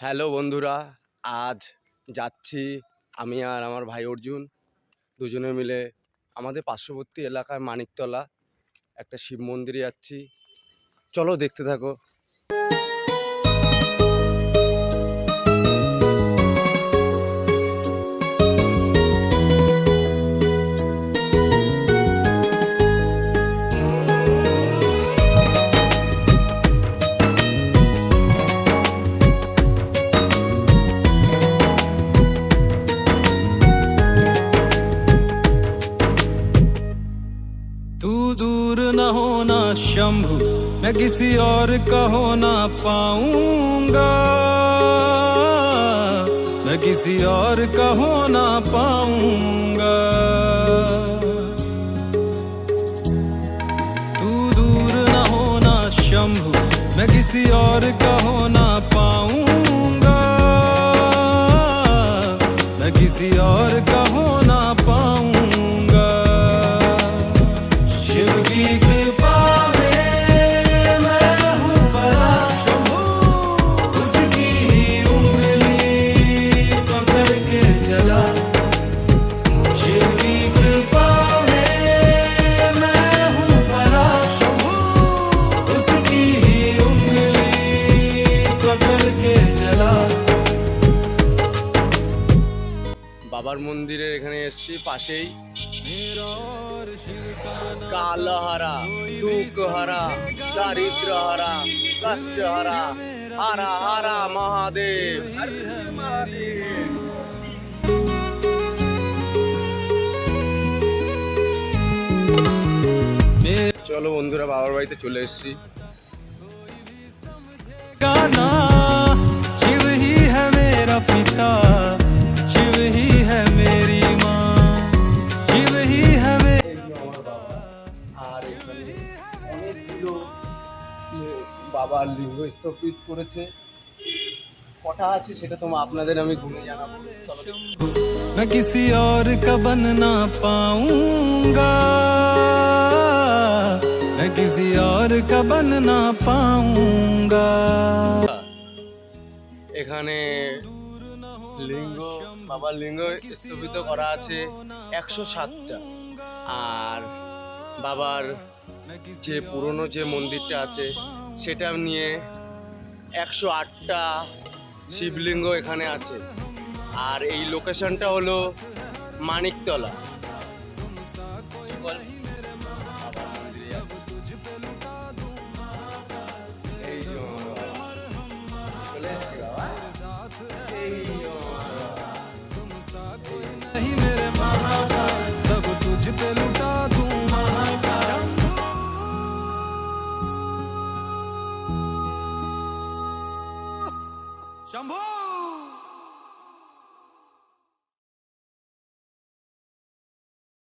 Hello বন্ধুরা, আজ যাচ্ছি আমি আর আমার ভাই অর্জুন দুজনে মিলে আমাদের পার্শ্ববর্তী এলাকায় মানিকতলা একটা শিব মন্দিরে যাচ্ছি। চলো দেখতে থাকো। तू दूर न होना शंभु, मैं किसी और का हो ना पाऊँगा। मैं किसी और का हो ना पाऊँगा। तू दूर न होना शंभु, मैं किसी और का हो ना पाऊँगा। मैं किसी और का हो বাবার মন্দিরের এখানে এসছি পাশেই। কালহারা দুঃখহারা দারিদ্রহারা কষ্টহারা হারা হারা মহাদেব চলো বন্ধুরা বাবার বাড়িতে চলে এসছি। কানা मेरी আর এখানে অনেকগুলো লে- বাবার লিঙ্গ স্থপিত করেছে কটা আছে সেটা তো আপনাদের আমি ঘুরে জানাবো চলো मैं किसी और का बन ना पाऊंगा मैं किसी और का बन ना पाऊंगा এখানে লিঙ্গ বাবার লিঙ্গ স্থপিত করা আছে একশো সাতটা আর বাবার যে পুরনো যে মন্দিরটা আছে, সেটা নিয়ে একশো আটটা শিবলিঙ্গ এখানে আছে আর এই লোকেশনটা হলো মানিকতলা মন্দিরে যাচ্ছি। Xambu!